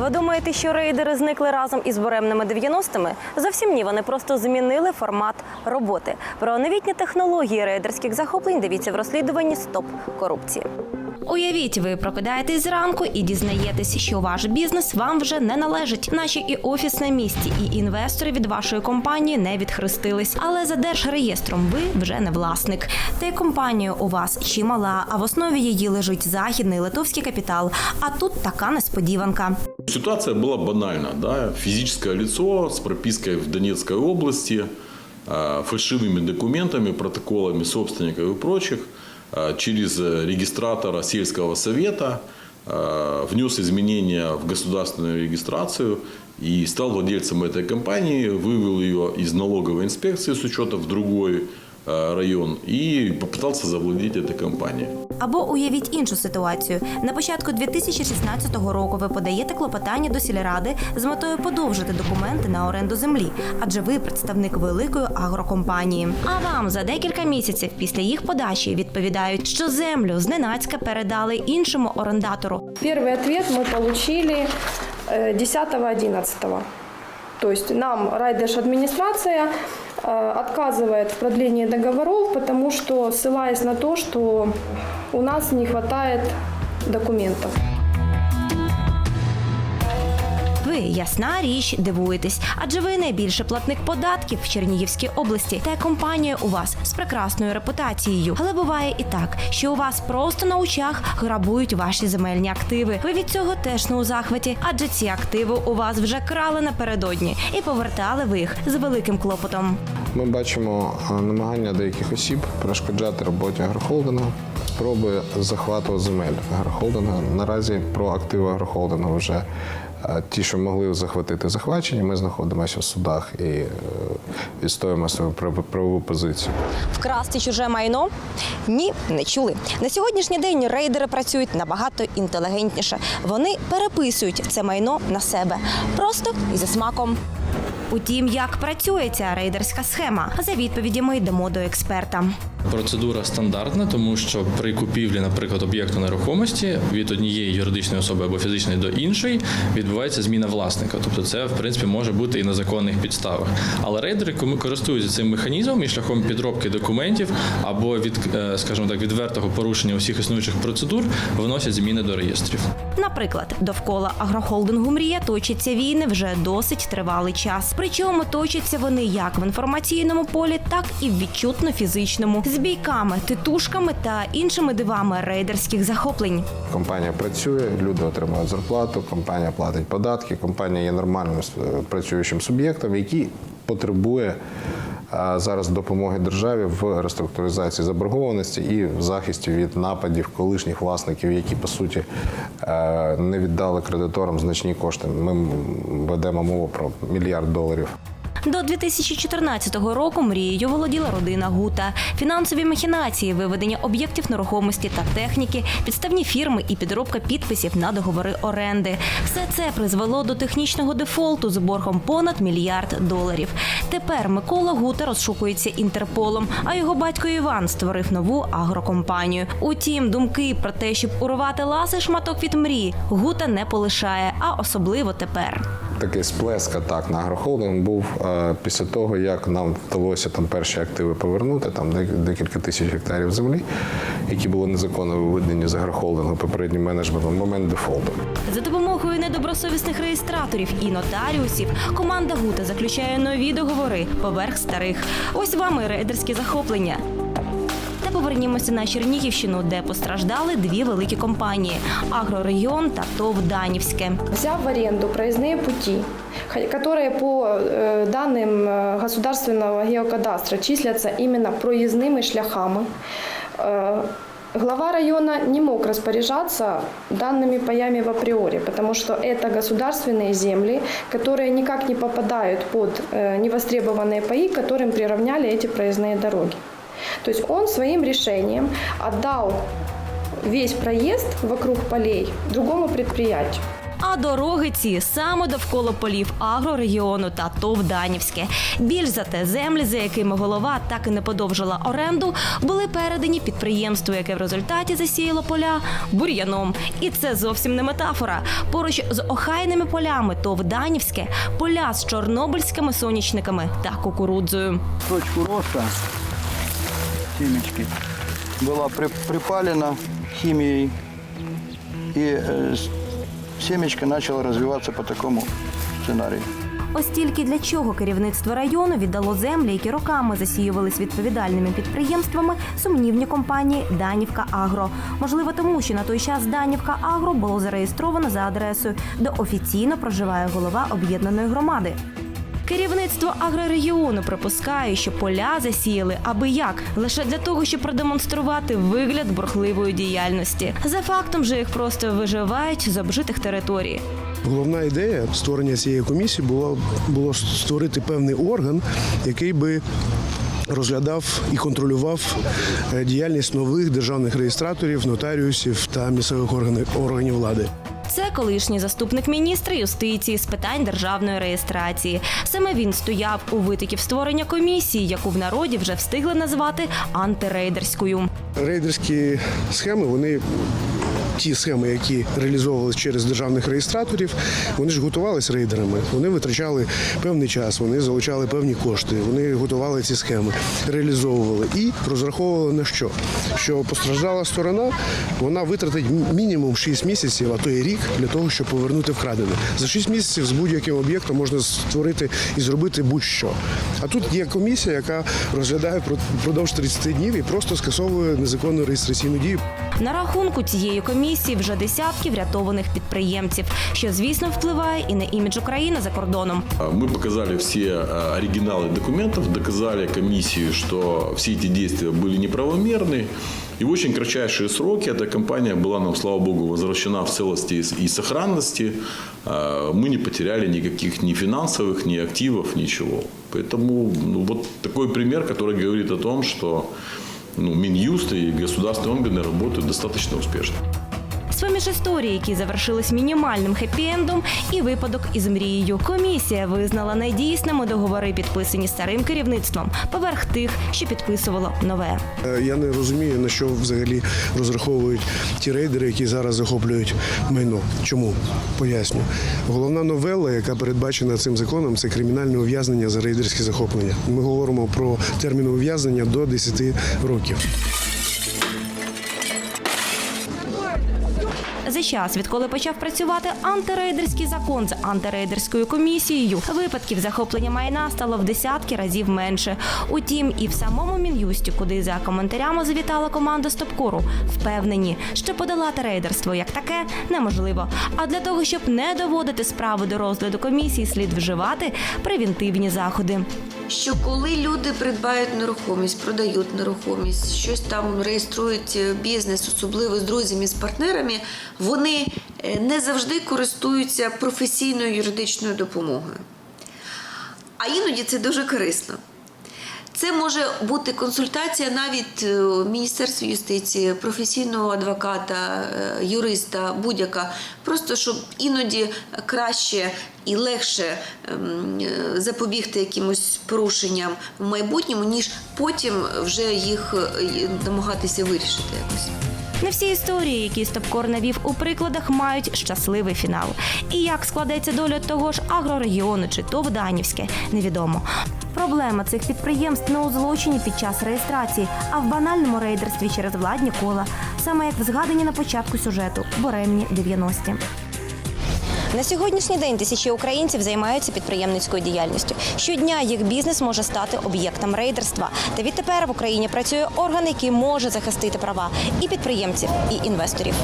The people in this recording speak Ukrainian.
Ви думаєте, що рейдери зникли разом із буремними 90-ми? Зовсім ні, вони просто змінили формат роботи. Про новітні технології рейдерських захоплень дивіться в розслідуванні Стоп корупції. Уявіть, ви прокидаєтесь зранку і дізнаєтесь, що ваш бізнес вам вже не належить. Наші і офіс на місці, і інвестори від вашої компанії не відхрестились. Але за держреєстром ви вже не власник. Та й компанія у вас чимала, а в основі її лежить західний литовський капітал. А тут така несподіванка. Ситуация была банальна. Да? Физическое лицо с пропиской в Донецкой области, э, фальшивыми документами, протоколами собственников и прочих, э, через э, регистратора сельского совета э, внес изменения в государственную регистрацию и стал владельцем этой компании, вывел ее из налоговой инспекции с учета в другой э, район и попытался завладеть этой компанией. Або уявіть іншу ситуацію. На початку 2016 року ви подаєте клопотання до сільради з метою подовжити документи на оренду землі, адже ви представник великої агрокомпанії. А вам за декілька місяців після їх подачі відповідають, що землю зненацька передали іншому орендатору. Первый ответ мы получили э, 10-11. То есть нам райдеш администрация э, отказывает в продлении договоров, потому что ссылаясь на то, что у нас не хватает документов. Ви ясна річ дивуєтесь, адже ви найбільший платник податків в Чернігівській області. Та компанія у вас з прекрасною репутацією. Але буває і так, що у вас просто на очах грабують ваші земельні активи. Ви від цього теж не у захваті, адже ці активи у вас вже крали напередодні і повертали ви їх з великим клопотом. Ми бачимо е, намагання деяких осіб перешкоджати роботі агрохолдингу, спроби захвату земель агрохолдингу. Наразі про активи агрохолдингу вже е, ті, що могли захватити захвачені, ми знаходимося в судах і е, відстоюємо свою прав- правову позицію. Вкрасти чуже майно? Ні, не чули. На сьогоднішній день рейдери працюють набагато інтелігентніше. Вони переписують це майно на себе просто і за смаком. Утім, як працює ця рейдерська схема? За відповідями йдемо до експерта. Процедура стандартна, тому що при купівлі, наприклад, об'єкту нерухомості від однієї юридичної особи або фізичної до іншої відбувається зміна власника. Тобто, це в принципі може бути і на законних підставах. Але рейдери користуються цим механізмом і шляхом підробки документів або від, е, скажімо так, відвертого порушення усіх існуючих процедур вносять зміни до реєстрів. Наприклад, довкола агрохолдингу Мрія точаться війни вже досить тривалий час. Причому точаться вони як в інформаційному полі, так і в відчутно фізичному з бійками, титушками та іншими дивами рейдерських захоплень. Компанія працює, люди отримують зарплату, компанія платить податки, компанія є нормальним е, працюючим суб'єктом, який потребує е, зараз допомоги державі в реструктуризації заборгованості і в захисті від нападів колишніх власників, які по суті е, не віддали кредиторам значні кошти. Ми ведемо мову про мільярд доларів. До 2014 року мрією володіла родина Гута. Фінансові махінації, виведення об'єктів нерухомості та техніки, підставні фірми і підробка підписів на договори оренди. Все це призвело до технічного дефолту з боргом понад мільярд доларів. Тепер Микола Гута розшукується інтерполом, а його батько Іван створив нову агрокомпанію. Утім, думки про те, щоб урвати ласи шматок від мрії, Гута не полишає, а особливо тепер. Такий сплеск атак на агрохолдинг був після того, як нам вдалося там перші активи повернути, там декілька тисяч гектарів землі, які були незаконно виведені з агрохолдингу попереднім менеджментом момент дефолту. За допомогою недобросовісних реєстраторів і нотаріусів команда Гута заключає нові договори поверх старих. Ось вам і рейдерські захоплення Та повернімося на Чернігівщину, де постраждали дві великі компанії Агрорегіон та ТОВ Данівське. Взяв в аренду проездные пути, х- которые по э, данным э, государственного геокадастра числятся именно проездными шляхами, э, глава района не мог распоряжаться данными паями в априори, потому что это государственные земли, которые никак не попадают под э, невостребованные паи, к которым приравняли эти проездные дороги. То есть он своим решением отдал весь проезд вокруг полей другому предприятию. А дороги ці саме довкола полів агрорегіону та ТОВ Данівське. Більш за те, землі, за якими голова так і не подовжила оренду, були передані підприємству, яке в результаті засіяло поля бур'яном. І це зовсім не метафора. Поруч з охайними полями ТОВ Данівське поля з чорнобильськими сонячниками та кукурудзою. точку роста семечки была при- припалена химией, и семечко начало развиваться по такому сценарию. Ось тільки для чого керівництво району віддало землі, які роками засіювались відповідальними підприємствами, сумнівні компанії Данівка Агро. Можливо, тому що на той час Данівка Агро було зареєстровано за адресою, де офіційно проживає голова об'єднаної громади. Керівництво агрорегіону припускає, що поля засіяли аби як лише для того, щоб продемонструвати вигляд бурхливої діяльності. За фактом же їх просто виживають з обжитих територій. Головна ідея створення цієї комісії було, було створити певний орган, який би розглядав і контролював е, діяльність нових державних реєстраторів, нотаріусів та місцевих органів влади. Це колишній заступник міністра юстиції з питань державної реєстрації. Саме він стояв у витоків створення комісії, яку в народі вже встигли назвати антирейдерською. Рейдерські схеми, вони. Ті схеми, які реалізовувалися через державних реєстраторів, вони ж готувалися рейдерами. Вони витрачали певний час, вони залучали певні кошти, вони готували ці схеми, реалізовували і розраховували на що? Що постраждала сторона, вона витратить мінімум 6 місяців, а то і рік для того, щоб повернути вкрадене. За 6 місяців з будь-яким об'єктом можна створити і зробити будь-що. А тут є комісія, яка розглядає про- впродовж 30 днів і просто скасовує незаконну реєстраційну дію. На рахунку цієї комісії вже десятки врятованих підприємців, що звісно впливає і на імідж України за кордоном. А Мы показали все а, оригиналы документов, доказали комиссии, что все эти действия были неправомерны. И в очень кратчайшие сроки эта компания была нам, слава богу, возвращена в целости и- и сохранности. А, Мы не потеряли никаких ни финансовых, ни активов, ничего. Поэтому ну, вот такой пример, который говорит о том, что ну, Минюст и государственные органы работают достаточно успешно. З-поміж історії, які завершились мінімальним хеппі-ендом, і випадок із мрією. Комісія визнала недійсними договори, підписані старим керівництвом, поверх тих, що підписувало нове. Е, Я не розумію, на що взагалі розраховують ті рейдери, які зараз захоплюють майно. Чому? Поясню. Головна новела, яка передбачена цим законом, це кримінальне ув'язнення за рейдерське захоплення. Ми говоримо про термін ув'язнення до 10 років. За час, відколи почав працювати антирейдерський закон з антирейдерською комісією, випадків захоплення майна стало в десятки разів менше. Утім, і в самому мін'юсті, куди за коментарями завітала команда Стопкору, впевнені, що подолати рейдерство як таке неможливо. А для того, щоб не доводити справи до розгляду комісії, слід вживати превентивні заходи. Що коли люди придбають нерухомість, продають нерухомість, щось там реєструють е, бізнес, особливо з друзями, з партнерами, вони е, не завжди користуються професійною юридичною допомогою. А іноді це дуже корисно. Це може бути консультація навіть Міністерства Міністерстві юстиції, професійного адвоката, е, юриста, будь-яка. Просто щоб іноді краще і легше ем, е, запобігти якимось порушенням в майбутньому, ніж потім вже їх е, намагатися вирішити якось. Не всі історії, які Стопкор навів у прикладах, мають щасливий фінал. І як складеться доля того ж агрорегіону чи то Данівське, невідомо. Проблема цих підприємств не у злочині під час реєстрації, а в банальному рейдерстві через владні кола, саме як в згадані на початку сюжету Боремні 90-ті. На сьогоднішній день тисячі українців займаються підприємницькою діяльністю. Щодня їх бізнес може стати об'єктом рейдерства. Та відтепер в Україні працює орган, який може захистити права і підприємців, і інвесторів.